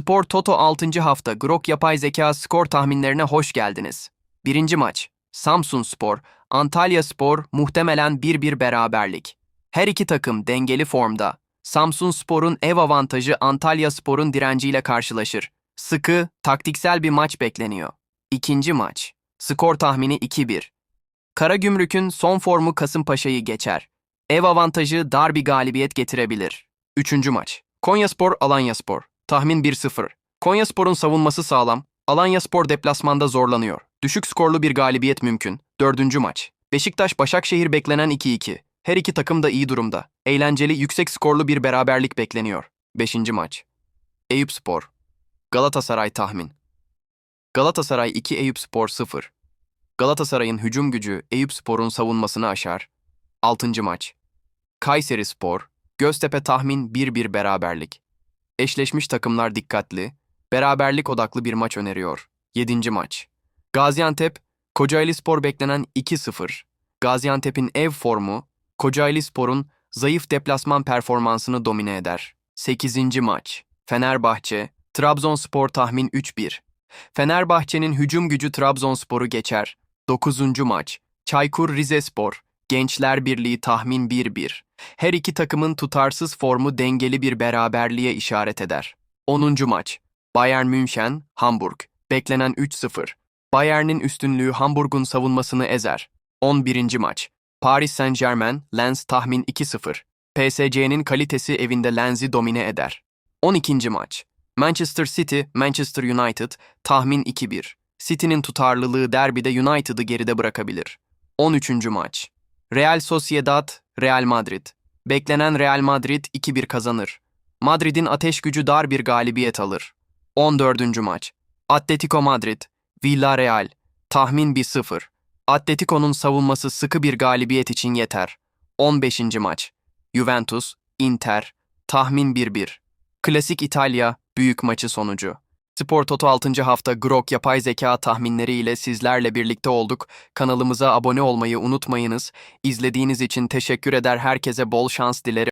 Spor Toto 6. hafta Grok Yapay Zeka skor tahminlerine hoş geldiniz. Birinci maç. Samsun Spor, Antalya Spor muhtemelen 1-1 beraberlik. Her iki takım dengeli formda. Samsun Spor'un ev avantajı Antalya Spor'un direnciyle karşılaşır. Sıkı, taktiksel bir maç bekleniyor. İkinci maç. Skor tahmini 2-1. Karagümrük'ün son formu Kasımpaşa'yı geçer. Ev avantajı dar bir galibiyet getirebilir. Üçüncü maç. Konyaspor, Alanyaspor. Tahmin 1-0. Konyaspor'un savunması sağlam. Alanyaspor deplasmanda zorlanıyor. Düşük skorlu bir galibiyet mümkün. Dördüncü maç. Beşiktaş, Başakşehir beklenen 2-2. Her iki takım da iyi durumda. Eğlenceli, yüksek skorlu bir beraberlik bekleniyor. Beşinci maç. Eyüpspor. Galatasaray tahmin. Galatasaray 2 Eyüpspor 0. Galatasaray'ın hücum gücü Eyüpspor'un savunmasını aşar. 6. maç. Kayseri Spor, Göztepe tahmin 1-1 beraberlik. Eşleşmiş takımlar dikkatli, beraberlik odaklı bir maç öneriyor. 7. maç. Gaziantep, Kocaeli Spor beklenen 2-0. Gaziantep'in ev formu, Kocaeli Spor'un zayıf deplasman performansını domine eder. 8. maç. Fenerbahçe, Trabzonspor tahmin 3-1. Fenerbahçe'nin hücum gücü Trabzonspor'u geçer. 9. maç. Çaykur Rizespor, Gençler Birliği tahmin 1-1. Her iki takımın tutarsız formu dengeli bir beraberliğe işaret eder. 10. maç. Bayern München, Hamburg. Beklenen 3-0. Bayern'in üstünlüğü Hamburg'un savunmasını ezer. 11. maç. Paris Saint-Germain, Lens tahmin 2-0. PSG'nin kalitesi evinde Lens'i domine eder. 12. maç. Manchester City, Manchester United tahmin 2-1. City'nin tutarlılığı derbide United'ı geride bırakabilir. 13. maç. Real Sociedad, Real Madrid. Beklenen Real Madrid 2-1 kazanır. Madrid'in ateş gücü dar bir galibiyet alır. 14. maç. Atletico Madrid, Villarreal. Tahmin 1-0. Atletico'nun savunması sıkı bir galibiyet için yeter. 15. maç. Juventus, Inter. Tahmin 1-1. Klasik İtalya, büyük maçı sonucu. Spor Toto 6. hafta Grok yapay zeka tahminleri ile sizlerle birlikte olduk. Kanalımıza abone olmayı unutmayınız. İzlediğiniz için teşekkür eder herkese bol şans dilerim.